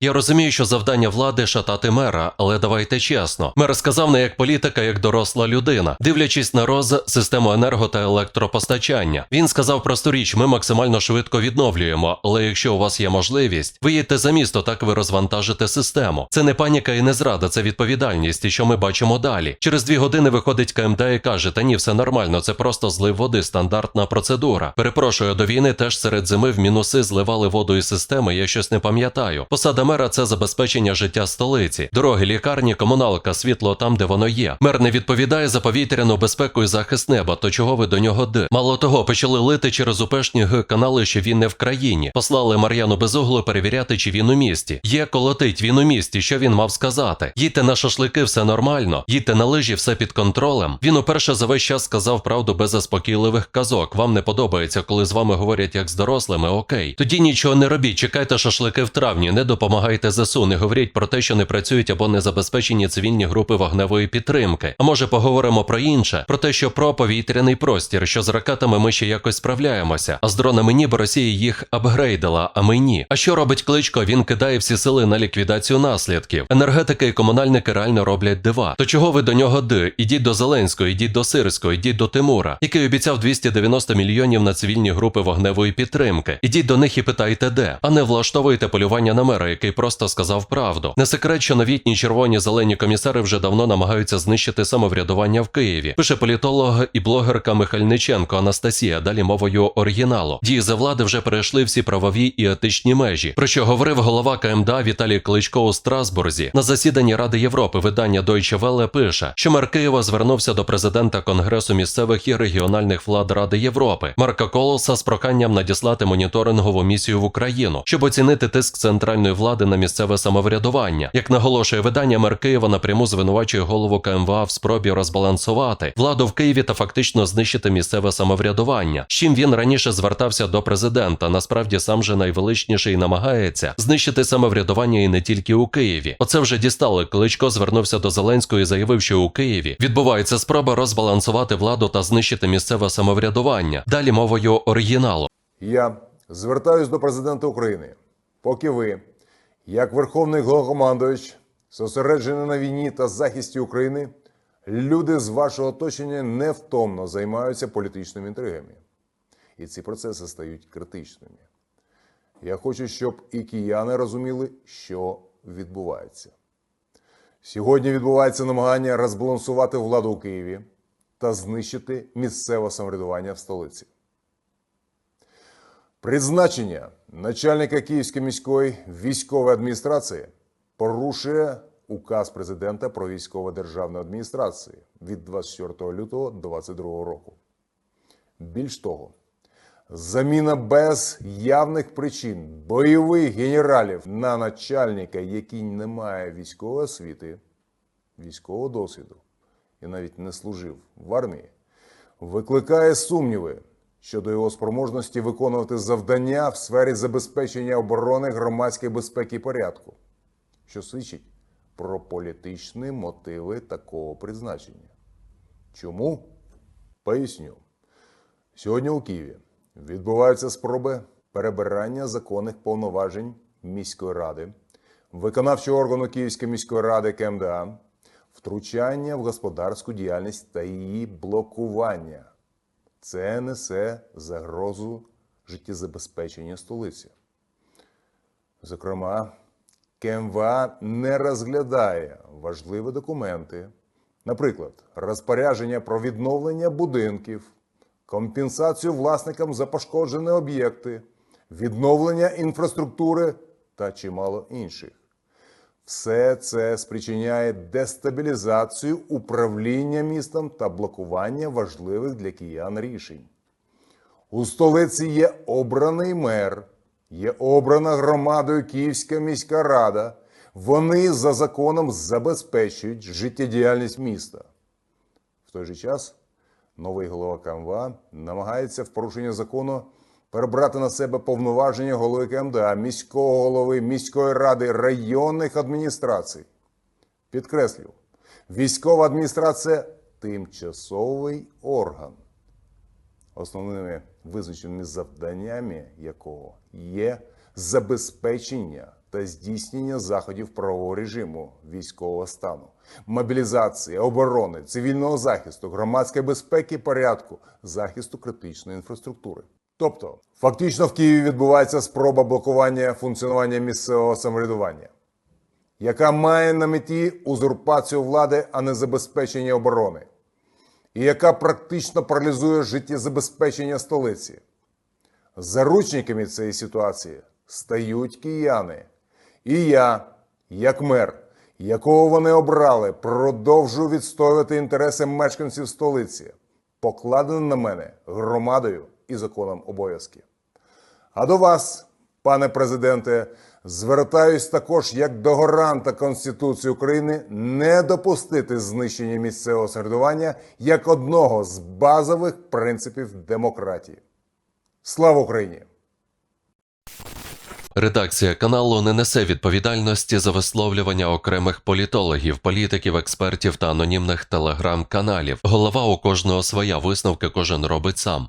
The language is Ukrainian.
Я розумію, що завдання влади шатати мера, але давайте чесно. Мер сказав не як політика, як доросла людина, дивлячись на роз систему енерго та електропостачання. Він сказав просту річ: ми максимально швидко відновлюємо, але якщо у вас є можливість, ви їдьте за місто, так ви розвантажите систему. Це не паніка і не зрада, це відповідальність, і що ми бачимо далі. Через дві години виходить КМД і каже: Та ні, все нормально, це просто злив води, стандартна процедура. Перепрошую, до війни теж серед зими в мінуси зливали воду із системи, я щось не пам'ятаю. Посада мера це забезпечення життя столиці, дороги, лікарні, комуналка, світло там, де воно є. Мер не відповідає за повітряну безпеку і захист неба. То чого ви до нього ди? Мало того, почали лити через упешні г канали, що він не в країні. Послали Мар'яну Безуглу перевіряти, чи він у місті. Є колотить, він у місті. Що він мав сказати? Їдьте на шашлики, все нормально. Їдьте на лижі, все під контролем. Він уперше за весь час сказав правду без заспокійливих казок. Вам не подобається, коли з вами говорять як з дорослими. Окей. Тоді нічого не робіть. Чекайте шашлики в травні. Не допомагайте ЗСУ. Не говоріть про те, що не працюють або не забезпечені цивільні групи вогневої підтримки. А може поговоримо про інше, про те, що про повітряний простір, що з ракетами ми ще якось справляємося, а з дронами ні, бо Росія їх апгрейдила, а ми ні. А що робить кличко? Він кидає всі сили на ліквідацію наслідків. Енергетики і комунальники реально роблять дива. То чого ви до нього ди? Ідіть до Зеленського, ідіть до Сирського, ідіть до Тимура, який обіцяв 290 мільйонів на цивільні групи вогневої підтримки. Ідіть до них і питайте, де, а не влаштовуйте полювання на мера, який просто сказав правду. Не секрет, що новітні червоні зелені комісари вже давно намагаються знищити самоврядування в Києві. Пише політолог і блогерка Михальниченко Анастасія. Далі мовою оригіналу. Дії за влади вже перейшли всі правові і етичні межі. Про що говорив голова КМДА Віталій Кличко у Страсбурзі на засіданні Ради Європи. Видання Deutsche Welle пише, що мер Києва звернувся до президента Конгресу місцевих і регіональних влад Ради Європи Марка Колоса з проханням надіслати моніторингову місію в Україну, щоб оцінити тиск центральної влади на місцеве самоврядування. Як наголошує видання, мер Києва напряму звинувачує голову КМВА в спробі розбалансувати владу в Києві та фактично знищити місцеве самоврядування. З чим він раніше звертався до президента. Насправді сам же найвеличніший намагається знищити самоврядування і не тільки у Києві. Оце вже дістали. Кличко звернувся до Зеленського і заявив, що у Києві відбувається спроба розбалансувати владу та знищити місцеве самоврядування. Далі мовою оригіналу. Я звертаюсь до президента України. Поки ви, як Верховний Головнокомандувач, зосереджені на війні та захисті України, люди з вашого оточення невтомно займаються політичними інтригами. І ці процеси стають критичними. Я хочу, щоб і кияни розуміли, що відбувається. Сьогодні відбувається намагання розбалансувати владу у Києві та знищити місцеве самоврядування в столиці. Призначення начальника Київської міської військової адміністрації порушує указ президента про військово державну адміністрацію від 24 лютого 2022 року. Більш того, заміна без явних причин бойових генералів на начальника, який не має військової освіти, військового досвіду і навіть не служив в армії, викликає сумніви щодо його спроможності виконувати завдання в сфері забезпечення оборони громадської безпеки і порядку, що свідчить про політичні мотиви такого призначення. Чому? Поясню. Сьогодні у Києві відбуваються спроби перебирання законних повноважень міської ради, виконавчого органу Київської міської ради КМДА, втручання в господарську діяльність та її блокування. Це несе загрозу життєзабезпечення столиці. Зокрема, КМВА не розглядає важливі документи, наприклад, розпорядження про відновлення будинків, компенсацію власникам за пошкоджені об'єкти, відновлення інфраструктури та чимало інших. Все це спричиняє дестабілізацію управління містом та блокування важливих для киян рішень. У столиці є обраний мер, є обрана громадою Київська міська рада. Вони за законом забезпечують життєдіяльність міста. В той же час новий голова КМВА намагається в порушення закону перебрати на себе повноваження голови КМДА, міського голови, міської ради, районних адміністрацій. Підкреслю, військова адміністрація тимчасовий орган, основними визначеними завданнями якого є забезпечення та здійснення заходів правового режиму військового стану, мобілізації, оборони, цивільного захисту, громадської безпеки, порядку, захисту критичної інфраструктури. Тобто, фактично в Києві відбувається спроба блокування функціонування місцевого самоврядування, яка має на меті узурпацію влади, а не забезпечення оборони, і яка практично паралізує життєзабезпечення столиці. Заручниками цієї ситуації стають кияни. І я, як мер, якого вони обрали, продовжую відстоювати інтереси мешканців столиці, покладені на мене громадою і законом обов'язки. А до вас, пане президенте, звертаюсь також як до гаранта Конституції України не допустити знищення місцевого самоврядування як одного з базових принципів демократії. Слава Україні! Редакція каналу не несе відповідальності за висловлювання окремих політологів, політиків, експертів та анонімних телеграм-каналів. Голова у кожного своя висновки кожен робить сам.